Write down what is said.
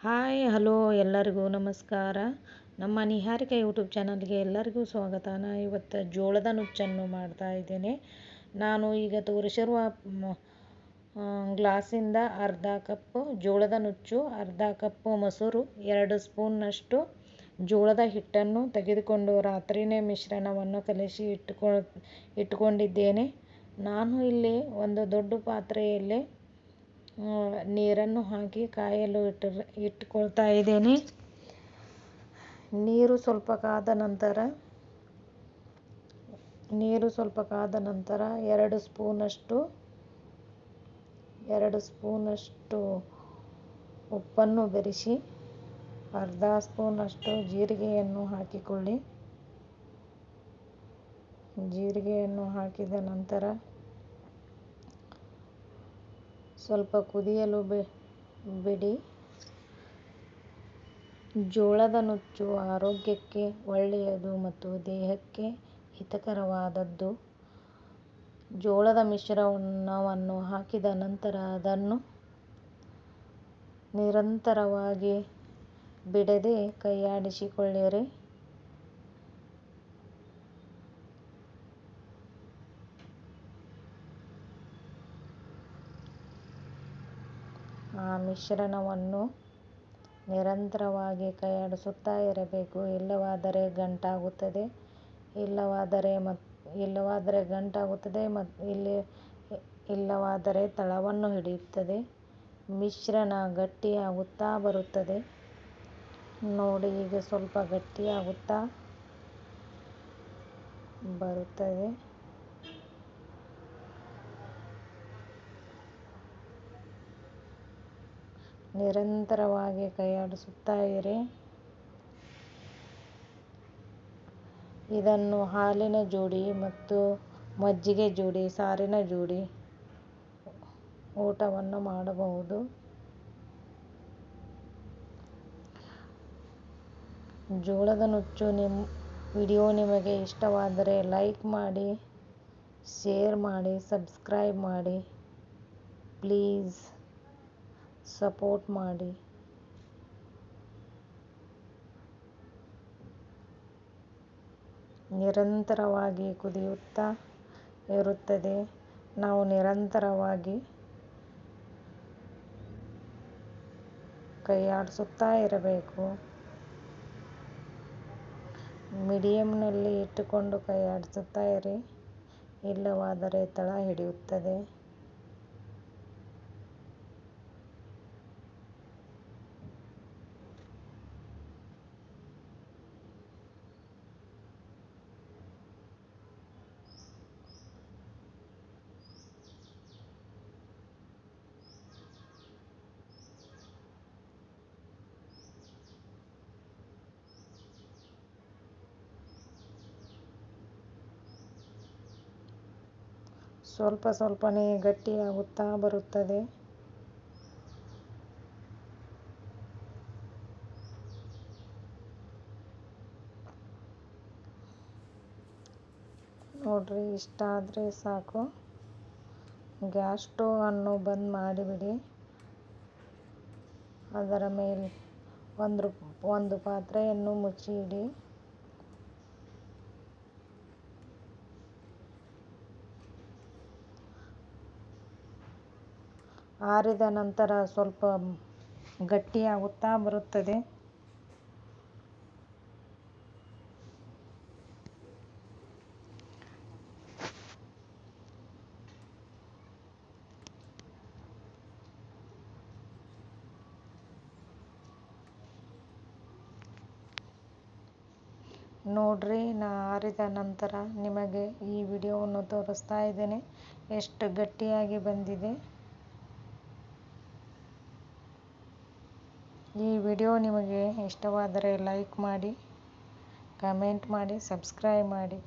Hi, hello ಎಲ್ಲರಿಗೂ ನಮಸ್ಕಾರ. ನಮ್ಮ ನಿಹಾರಿಕಾ ಯೂಟ್ಯೂಬ್ ಚಾನಲ್ಗೆ ಎಲ್ಲರಿಗೂ ಸ್ವಾಗತ. ನಾ ಇವತ್ತು ಜೋಳದ ನುಚ್ಚನ್ನು ಮಾಡ್ತಾ ಇದ್ದೇನೆ. ನಾನು ಈಗ ತೋರಿಸಿರುವ ಗ್ಲಾಸಿಂದ ಅರ್ಧ ಕಪ್ಪು ಜೋಳದ ನುಚ್ಚು, ಅರ್ಧ ಕಪ್ಪು ಮೊಸರು, ಎರಡು ಸ್ಪೂನ್ನಷ್ಟು ಜೋಳದ ಹಿಟ್ಟನ್ನು ತೆಗೆದುಕೊಂಡು ರಾತ್ರಿನೇ ಮಿಶ್ರಣವನ್ನು ಕಲಿಸಿ ಇಟ್ಟುಕೊ ಇಟ್ಟುಕೊಂಡಿದ್ದೇನೆ ನಾನು ಇಲ್ಲಿ ಒಂದು ದೊಡ್ಡ ಪಾತ್ರೆಯಲ್ಲಿ ನೀರನ್ನು ಹಾಕಿ ಕಾಯಲು ಇಟ್ಟು, ಇಟ್ಕೊಳ್ತಾ ಇದ್ದೇನೆ. ನೀರು ಸ್ವಲ್ಪ ಕಾದ ನಂತರ, ನೀರು ಸ್ವಲ್ಪ ಕಾದ ನಂತರ ಎರಡು ಸ್ಪೂನಷ್ಟು ಎರಡು ಸ್ಪೂನಷ್ಟು ಉಪ್ಪನ್ನು ಬೆರೆಸಿ, ಅರ್ಧ ಸ್ಪೂನಷ್ಟು ಜೀರಿಗೆಯನ್ನು ಹಾಕಿಕೊಳ್ಳಿ. ಜೀರಿಗೆಯನ್ನು ಹಾಕಿದ ನಂತರ ಸ್ವಲ್ಪ ಕುದಿಯಲು ಬಿಡಿ. ಜೋಳದ ನುಚ್ಚು ಆರೋಗ್ಯಕ್ಕೆ ಒಳ್ಳೆಯದು ಮತ್ತು ದೇಹಕ್ಕೆ ಹಿತಕರವಾದದ್ದು. ಜೋಳದ ಮಿಶ್ರಣವನ್ನು ಹಾಕಿದ ನಂತರ ಅದನ್ನು ನಿರಂತರವಾಗಿ ಬಿಡದೆ ಕೈಯಾಡಿಸಿಕೊಳ್ಳಿರಿ. ಆ ಮಿಶ್ರಣವನ್ನು ನಿರಂತರವಾಗಿ ಕೈಯಾಡಿಸುತ್ತಾ ಇರಬೇಕು. ಇಲ್ಲವಾದರೆ ಗಂಟಾಗುತ್ತದೆ. ಇಲ್ಲವಾದರೆ ಮತ್ ಇಲ್ಲವಾದರೆ ಗಂಟಾಗುತ್ತದೆ ಮತ್ತು ಇಲ್ಲಿ, ಇಲ್ಲವಾದರೆ ತಳವನ್ನು ಹಿಡಿಯುತ್ತದೆ. ಮಿಶ್ರಣ ಗಟ್ಟಿಯಾಗುತ್ತಾ ಬರುತ್ತದೆ. ನೋಡಿ, ಈಗ ಸ್ವಲ್ಪ ಗಟ್ಟಿಯಾಗುತ್ತಾ ಬರುತ್ತದೆ. ನಿರಂತರವಾಗಿ ಕೈಯಾಡಿಸುತ್ತಾ ಇರಿ. ಇದನ್ನು ಹಾಲಿನ ಜೋಡಿ ಮತ್ತು ಮಜ್ಜಿಗೆ ಜೋಡಿ, ಸಾರಿನ ಜೋಡಿ ಊಟವನ್ನು ಮಾಡಬಹುದು. ಜೋಳದ ನುಚ್ಚು ನಿಮ್ಮ ವಿಡಿಯೋ ನಿಮಗೆ ಇಷ್ಟವಾದರೆ ಲೈಕ್ ಮಾಡಿ, ಶೇರ್ ಮಾಡಿ, ಸಬ್ಸ್ಕ್ರೈಬ್ ಮಾಡಿ. ಪ್ಲೀಸ್. ಸಪೋರ್ಟ್ ಮಾಡಿ. ನಿರಂತರವಾಗಿ ಕುದಿಯುತ್ತಾ ಇರುತ್ತದೆ. ನಾವು ನಿರಂತರವಾಗಿ ಕೈಯಾಡಿಸುತ್ತಾ ಇರಬೇಕು. ಮೀಡಿಯಮ್ನಲ್ಲಿ ಇಟ್ಟುಕೊಂಡು ಕೈಯಾಡಿಸುತ್ತಾ ಇರಿ. ಇಲ್ಲವಾದರೆ ತಳ ಹಿಡಿಯುತ್ತದೆ. ಸ್ವಲ್ಪ ಸ್ವಲ್ಪನೇ ಗಟ್ಟಿಯಾಗುತ್ತಾ ಬರುತ್ತದೆ. ನೋಡ್ರಿ ಇಷ್ಟ ಆದರೆ ಸಾಕು. ಗ್ಯಾಸ್ ಸ್ಟೋವ್ ಅನ್ನು ಬಂದ್ ಮಾಡಿಬಿಡಿ. ಅದರ ಮೇಲೆ ಒಂದು ಒಂದು ಪಾತ್ರೆಯನ್ನು ಮುಚ್ಚಿ ಆರಿದ ನಂತರ ಸ್ವಲ್ಪ ಗಟ್ಟಿಯಾಗುತ್ತಾ ಬರುತ್ತದೆ. ನೋಡ್ರಿ, ನಾ ಆರಿದ ನಂತರ ನಿಮಗೆ ಈ ವಿಡಿಯೋವನ್ನು ತೋರಿಸ್ತಾ ಇದ್ದೇನೆ. ಎಷ್ಟು ಗಟ್ಟಿಯಾಗಿ ಬಂದಿದೆ. ಈ ವಿಡಿಯೋ ನಿಮಗೆ ಇಷ್ಟವಾದರೆ ಲೈಕ್ ಮಾಡಿ ಕಮೆಂಟ್ ಮಾಡಿ ಸಬ್ಸ್ಕ್ರೈಬ್ ಮಾಡಿ.